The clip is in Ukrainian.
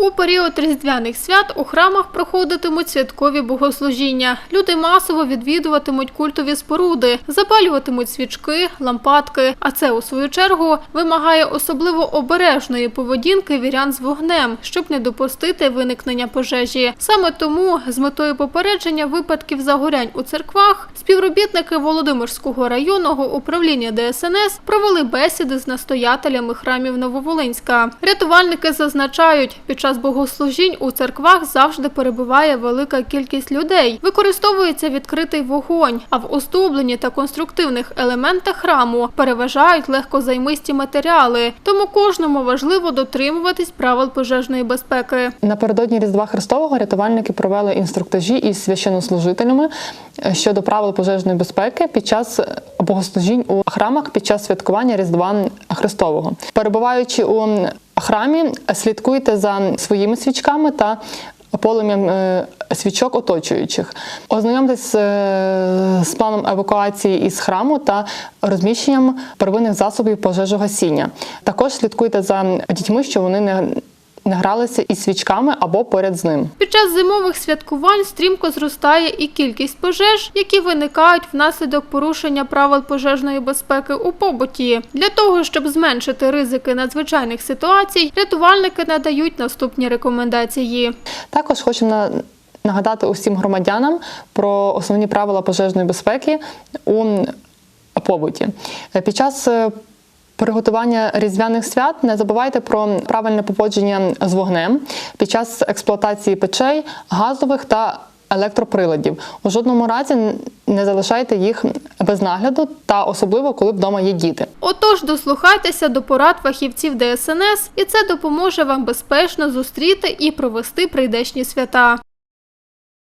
У період різдвяних свят у храмах проходитимуть святкові богослужіння. Люди масово відвідуватимуть культові споруди, запалюватимуть свічки, лампадки. А це, у свою чергу, вимагає особливо обережної поведінки вірян з вогнем, щоб не допустити виникнення пожежі. Саме тому, з метою попередження випадків загорянь у церквах, співробітники Володимирського районного управління ДСНС провели бесіди з настоятелями храмів Нововолинська. Рятувальники зазначають, під час богослужінь у церквах завжди перебуває велика кількість людей. Використовується відкритий вогонь, а в оздобленні та конструктивних елементах храму переважають легкозаймисті матеріали. Тому кожному важливо дотримуватись правил пожежної безпеки. Напередодні Різдва Христового рятувальники провели інструктажі із священнослужителями е, щодо правил пожежної безпеки під час е, богослужінь у храмах під час святкування Різдва Христового. Перебуваючи у храмі, слідкуйте за своїми свічками та полум'ям е, свічок оточуючих. Ознайомтесь е, з планом евакуації із храму та розміщенням первинних засобів пожежогасіння. Також слідкуйте за дітьми, що вони не не гралися із свічками або поряд з ним. Під час зимових святкувань стрімко зростає і кількість пожеж, які виникають внаслідок порушення правил пожежної безпеки у побуті. Для того, щоб зменшити ризики надзвичайних ситуацій, рятувальники надають наступні рекомендації. Також хочемо на- нагадати усім громадянам про основні правила пожежної безпеки у побуті. Під час е, приготування різдвяних свят не забувайте про правильне поводження з вогнем під час експлуатації печей, газових та електроприладів. У жодному разі не залишайте їх без нагляду, та особливо коли вдома є діти. Отож, дослухайтеся до порад фахівців ДСНС, і це допоможе вам безпечно зустріти і провести прийдешні свята.